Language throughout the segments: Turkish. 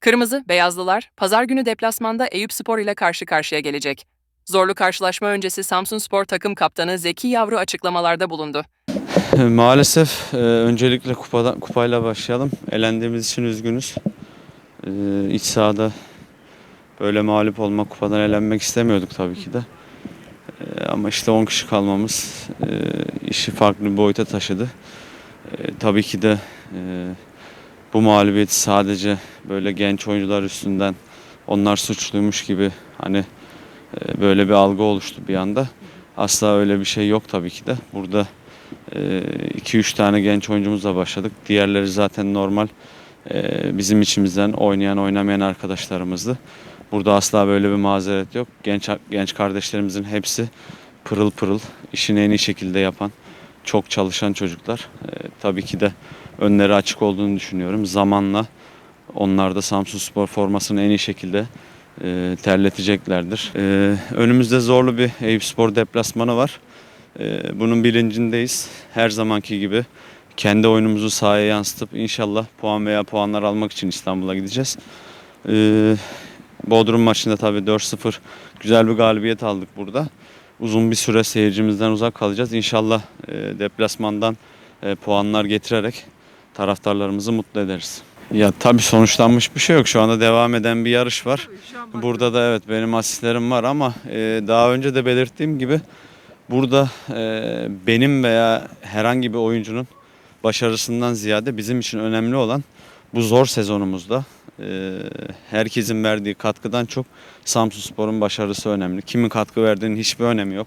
Kırmızı, Beyazlılar, pazar günü deplasmanda Eyüp Spor ile karşı karşıya gelecek. Zorlu karşılaşma öncesi Samsun Spor takım kaptanı Zeki Yavru açıklamalarda bulundu. Maalesef e, öncelikle kupadan, kupayla başlayalım. Elendiğimiz için üzgünüz. E, iç sahada böyle mağlup olmak, kupadan elenmek istemiyorduk tabii ki de. E, ama işte 10 kişi kalmamız işi farklı bir boyuta taşıdı. Tabii ki de bu mağlubiyeti sadece böyle genç oyuncular üstünden onlar suçluymuş gibi hani e, böyle bir algı oluştu bir anda. Asla öyle bir şey yok tabii ki de. Burada 2-3 tane genç oyuncumuzla başladık. Diğerleri zaten normal e, bizim içimizden oynayan oynamayan arkadaşlarımızdı. Burada asla böyle bir mazeret yok. Genç genç kardeşlerimizin hepsi pırıl pırıl işini en iyi şekilde yapan, çok çalışan çocuklar. E, tabii ki de önleri açık olduğunu düşünüyorum. Zamanla onlar da Samsun Spor formasını en iyi şekilde e, terleteceklerdir. E, önümüzde zorlu bir Eyüp Spor deplasmanı var. Ee, Bunun bilincindeyiz. Her zamanki gibi kendi oyunumuzu sahaya yansıtıp inşallah puan veya puanlar almak için İstanbul'a gideceğiz. Ee, Bodrum maçında tabii 4-0 güzel bir galibiyet aldık burada. Uzun bir süre seyircimizden uzak kalacağız. İnşallah e, deplasmandan e, puanlar getirerek taraftarlarımızı mutlu ederiz. Ya tabii sonuçlanmış bir şey yok. Şu anda devam eden bir yarış var. Burada da evet benim asistlerim var ama e, daha önce de belirttiğim gibi Burada e, benim veya herhangi bir oyuncunun başarısından ziyade bizim için önemli olan bu zor sezonumuzda e, herkesin verdiği katkıdan çok Samsun Spor'un başarısı önemli. Kimin katkı verdiğinin hiçbir önemi yok.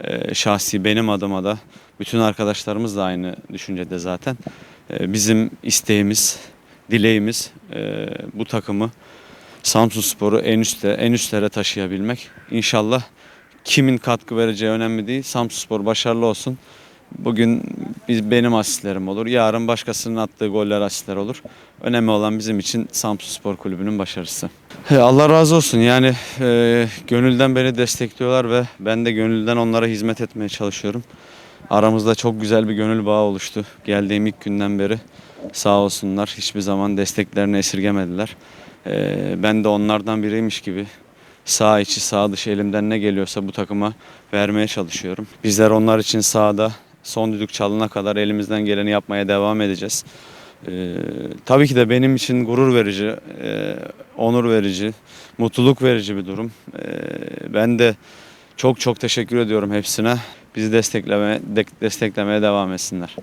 E, şahsi benim adıma da bütün arkadaşlarımız da aynı düşüncede zaten. E, bizim isteğimiz, dileğimiz e, bu takımı Samsun Spor'u en üste, en üstlere taşıyabilmek. İnşallah kimin katkı vereceği önemli değil. Samsunspor başarılı olsun. Bugün biz benim asistlerim olur. Yarın başkasının attığı goller asistler olur. Önemli olan bizim için Samsunspor Kulübü'nün başarısı. Allah razı olsun. Yani e, gönülden beni destekliyorlar ve ben de gönülden onlara hizmet etmeye çalışıyorum. Aramızda çok güzel bir gönül bağı oluştu. Geldiğim ilk günden beri sağ olsunlar. Hiçbir zaman desteklerini esirgemediler. E, ben de onlardan biriymiş gibi sağ içi sağ dışı elimden ne geliyorsa bu takıma vermeye çalışıyorum. Bizler onlar için sahada son düdük çalına kadar elimizden geleni yapmaya devam edeceğiz. Ee, tabii ki de benim için gurur verici, e, onur verici, mutluluk verici bir durum. Ee, ben de çok çok teşekkür ediyorum hepsine. Bizi desteklemeye, de- desteklemeye devam etsinler.